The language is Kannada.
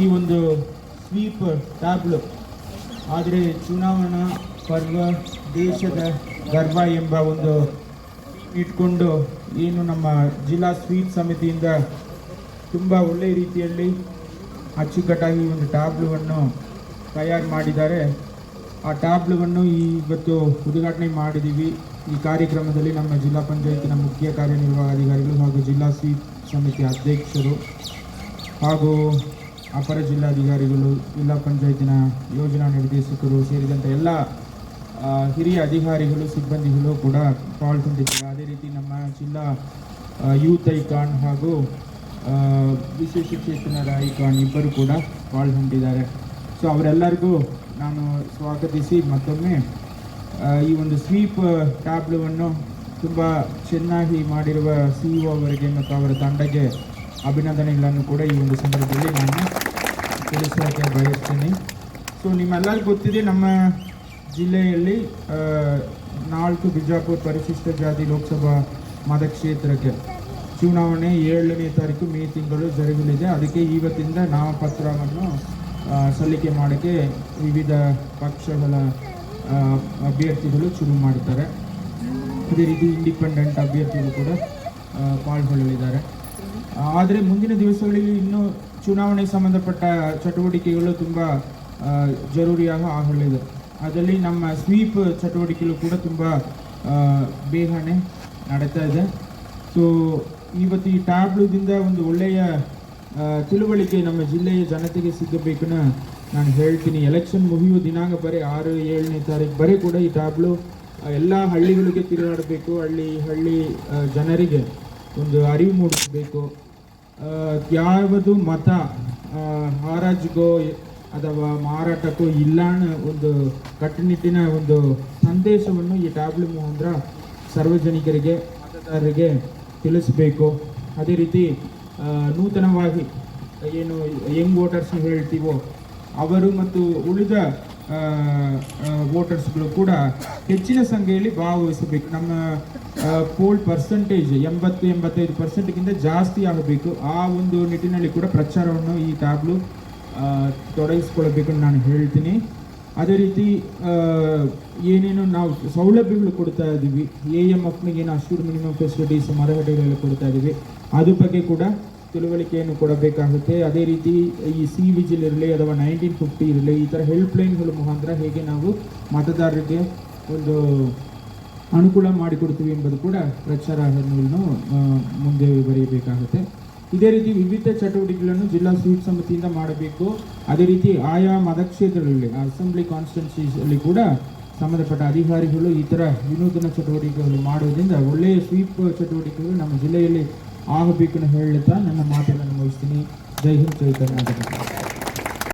ಈ ಒಂದು ಸ್ವೀಪ್ ಟ್ಯಾಬ್ಲು. ಆದರೆ ಚುನಾವಣಾ ಪರ್ವ ದೇಶದ ಗರ್ವ ಎಂಬ ಒಂದು ಇಟ್ಕೊಂಡು ಏನು ನಮ್ಮ ಜಿಲ್ಲಾ ಸ್ವೀಪ್ ಸಮಿತಿಯಿಂದ ತುಂಬ ಒಳ್ಳೆಯ ರೀತಿಯಲ್ಲಿ ಅಚ್ಚುಕಟ್ಟಾಗಿ ಒಂದು ಟ್ಯಾಬ್ಲುವನ್ನು ತಯಾರು ಮಾಡಿದ್ದಾರೆ. ಆ ಟ್ಯಾಬ್ಲುವನ್ನು ಇವತ್ತು ಉದ್ಘಾಟನೆ ಮಾಡಿದ್ದೀವಿ. ಈ ಕಾರ್ಯಕ್ರಮದಲ್ಲಿ ನಮ್ಮ ಜಿಲ್ಲಾ ಪಂಚಾಯತಿನ ಮುಖ್ಯ ಕಾರ್ಯನಿರ್ವಾಹಾಧಿಕಾರಿಗಳು ಹಾಗೂ ಜಿಲ್ಲಾ ಸ್ವೀಪ್ ಸಮಿತಿ ಅಧ್ಯಕ್ಷರು ಹಾಗೂ ಅಪರ ಜಿಲ್ಲಾಧಿಕಾರಿಗಳು, ಜಿಲ್ಲಾ ಪಂಚಾಯತಿನ ಯೋಜನಾ ನಿರ್ದೇಶಕರು ಸೇರಿದಂತೆ ಎಲ್ಲ ಹಿರಿಯ ಅಧಿಕಾರಿಗಳು, ಸಿಬ್ಬಂದಿಗಳು ಕೂಡ ಪಾಲ್ಗೊಂಡಿದ್ದಾರೆ. ಅದೇ ರೀತಿ ನಮ್ಮ ಜಿಲ್ಲಾ ಯೂತ್ ಐಕಾನ್ ಹಾಗೂ ವಿಶೇಷ ಚೇತನರ ಐಕಾನ್ ಇಬ್ಬರು ಕೂಡ ಪಾಲ್ಗೊಂಡಿದ್ದಾರೆ. ಸೊ ಅವರೆಲ್ಲರಿಗೂ ನಾನು ಸ್ವಾಗತಿಸಿ ಮತ್ತೊಮ್ಮೆ ಈ ಒಂದು ಸ್ವೀಪ್ ಟ್ಯಾಬ್ಲವನ್ನು ತುಂಬ ಚೆನ್ನಾಗಿ ಮಾಡಿರುವ ಸಿ ಇ ಅವರಿಗೆ ಮತ್ತು ಅವರ ತಂಡಕ್ಕೆ ಅಭಿನಂದನೆಗಳನ್ನು ಕೂಡ ಈ ಒಂದು ಸಂದರ್ಭದಲ್ಲಿ ನಾನು ತಿಳಿಸೋಕ್ಕೆ ಬಯಸ್ತೀನಿ. ಸೊ ನಿಮ್ಮೆಲ್ಲರಿಗೂ ಗೊತ್ತಿದೆ, ನಮ್ಮ ಜಿಲ್ಲೆಯಲ್ಲಿ ನಾಲ್ಕು ಬಿಜಾಪುರ ಪರಿಶಿಷ್ಟ ಜಾತಿ ಲೋಕಸಭಾ ಮತಕ್ಷೇತ್ರಕ್ಕೆ ಚುನಾವಣೆ ಏಳನೇ ತಾರೀಕು ಮೇ ತಿಂಗಳು ಜರುಗಲಿದೆ. ಅದಕ್ಕೆ ಇವತ್ತಿಂದ ನಾಮಪತ್ರವನ್ನು ಸಲ್ಲಿಕೆ ಮಾಡೋಕ್ಕೆ ವಿವಿಧ ಪಕ್ಷಗಳ ಅಭ್ಯರ್ಥಿಗಳು ಶುರು ಮಾಡ್ತಾರೆ. ಅದೇ ರೀತಿ ಇಂಡಿಪೆಂಡೆಂಟ್ ಅಭ್ಯರ್ಥಿಗಳು ಕೂಡ ಪಾಲ್ಗೊಳ್ಳಲಿದ್ದಾರೆ. ಆದರೆ ಮುಂದಿನ ದಿವಸಗಳಲ್ಲಿ ಇನ್ನೂ ಚುನಾವಣೆ ಸಂಬಂಧಪಟ್ಟ ಚಟುವಟಿಕೆಗಳು ತುಂಬ ಜರೂರಿಯಾಗ ಆಗಲಿದೆ ಅದರಲ್ಲಿ ನಮ್ಮ ಸ್ವೀಪ್ ಚಟುವಟಿಕೆಗಳು ಕೂಡ ತುಂಬ ಬೇಗನೆ ನಡೀತಾ ಇದೆ. ಸೊ ಇವತ್ತು ಈ ಟ್ಯಾಬ್ಲುದಿಂದ ಒಂದು ಒಳ್ಳೆಯ ತಿಳುವಳಿಕೆ ನಮ್ಮ ಜಿಲ್ಲೆಯ ಜನತೆಗೆ ಸಿಗಬೇಕನ್ನ ನಾನು ಹೇಳ್ತೀನಿ. ಎಲೆಕ್ಷನ್ ಮುಗಿಯುವ ದಿನಾಂಕ ಬರೀ ಆರು, ಏಳನೇ ತಾರೀಕು ಬರೀ ಕೂಡ ಈ ಟ್ಯಾಬ್ಲು ಎಲ್ಲ ಹಳ್ಳಿಗಳಿಗೆ ತಿರುಗಾಡಬೇಕು. ಹಳ್ಳಿ ಹಳ್ಳಿ ಜನರಿಗೆ ಒಂದು ಅರಿವು ಮೂಡಿಸಬೇಕು. ಯಾವುದು ಮತ ಹರಾಜಿಗೋ, ಅಥವಾ ಮಾರಾಟಕ್ಕೂ ಇಲ್ಲ ಒಂದು ಕಟ್ಟುನಿಟ್ಟಿನ ಒಂದು ಸಂದೇಶವನ್ನು ಈ ಟ್ಯಾಬ್ಲು ಮುಖಾಂತರ ಸಾರ್ವಜನಿಕರಿಗೆ, ಮತದಾರರಿಗೆ ತಿಳಿಸಬೇಕು. ಅದೇ ರೀತಿ ನೂತನವಾಗಿ ಏನು, ಯಂಗ್ ವೋಟರ್ಸ್ನ ಹೇಳ್ತೀವೋ, ಅವರು ಮತ್ತು ಉಳಿದ ವೋಟರ್ಸ್ಗಳು ಕೂಡ ಹೆಚ್ಚಿನ ಸಂಖ್ಯೆಯಲ್ಲಿ ಭಾಗವಹಿಸಬೇಕು. ನಮ್ಮ ಪೋಲ್ ಪರ್ಸೆಂಟೇಜ್ ಎಂಬತ್ತು, ಎಂಬತ್ತೈದು ಪರ್ಸೆಂಟ್ಗಿಂತ ಜಾಸ್ತಿ ಆಗಬೇಕು. ಆ ಒಂದು ನಿಟ್ಟಿನಲ್ಲಿ ಕೂಡ ಪ್ರಚಾರವನ್ನು ಈ ಟ್ಯಾಬ್ಲು ತೊಡಗಿಸ್ಕೊಳ್ಬೇಕು ನಾನು ಹೇಳ್ತೀನಿ. ಅದೇ ರೀತಿ ಏನೇನು ನಾವು ಸೌಲಭ್ಯಗಳು ಕೊಡ್ತಾ ಇದ್ದೀವಿ. ಎ ಎಂ ಎಫ್ನಿಗೆ ಏನು ಅಷ್ಟು ಮಿನಿಮಮ್ ಫೆಸಿಲಿಟೀಸ್ ಮರಗಡೆಗಳಲ್ಲಿ ಕೊಡ್ತಾ ಇದ್ದೀವಿ. ಅದ್ರ ಬಗ್ಗೆ ಕೂಡ ತಿಳುವಳಿಕೆಯನ್ನು ಕೊಡಬೇಕಾಗುತ್ತೆ. ಅದೇ ರೀತಿ ಈ ಸಿ ವಿಜಿಲ್ ಇರಲಿ ಅಥವಾ ನೈನ್ಟೀನ್ ಫಿಫ್ಟಿ ಇರಲಿ ಈ ಥರ ಹೆಲ್ಪ್ ಲೈನ್ಗಳ ಮುಖಾಂತರ ಹೇಗೆ ನಾವು ಮತದಾರರಿಗೆ ಒಂದು ಅನುಕೂಲ ಮಾಡಿಕೊಡ್ತೀವಿ ಎಂಬುದು ಕೂಡ ಪ್ರಚಾರವನ್ನು ಆ, ಮುಂದೆ ಬರೆಯಬೇಕಾಗುತ್ತೆ. ಇದೇ ರೀತಿ ವಿವಿಧ ಚಟುವಟಿಕೆಗಳನ್ನು ಜಿಲ್ಲಾ ಸ್ವೀಪ್ ಸಮಿತಿಯಿಂದ ಮಾಡಬೇಕು. ಅದೇ ರೀತಿ ಆಯಾ ಮತಕ್ಷೇತ್ರಗಳಲ್ಲಿ ಅಸೆಂಬ್ಲಿ ಕಾನ್ಸ್ಟಿಟ್ಯೂನ್ಸಿಯಲ್ಲಿ ಕೂಡ ಸಂಬಂಧಪಟ್ಟ ಅಧಿಕಾರಿಗಳು ಈ ಥರ ವಿನೂತನ ಚಟುವಟಿಕೆಗಳು ಮಾಡುವುದರಿಂದ ಒಳ್ಳೆಯ ಸ್ವೀಪ್ ಚಟುವಟಿಕೆಗಳು ನಮ್ಮ ಜಿಲ್ಲೆಯಲ್ಲಿ ಆಗಬೇಕನ್ನು ಹೇಳುತ್ತಾ ನನ್ನ ಮಾತನ್ನು ಮುಗಿಸ್ತೀನಿ. ಜೈ ಹಿಂದ್ ಜೈ ಕರ್ನಾಟಕ.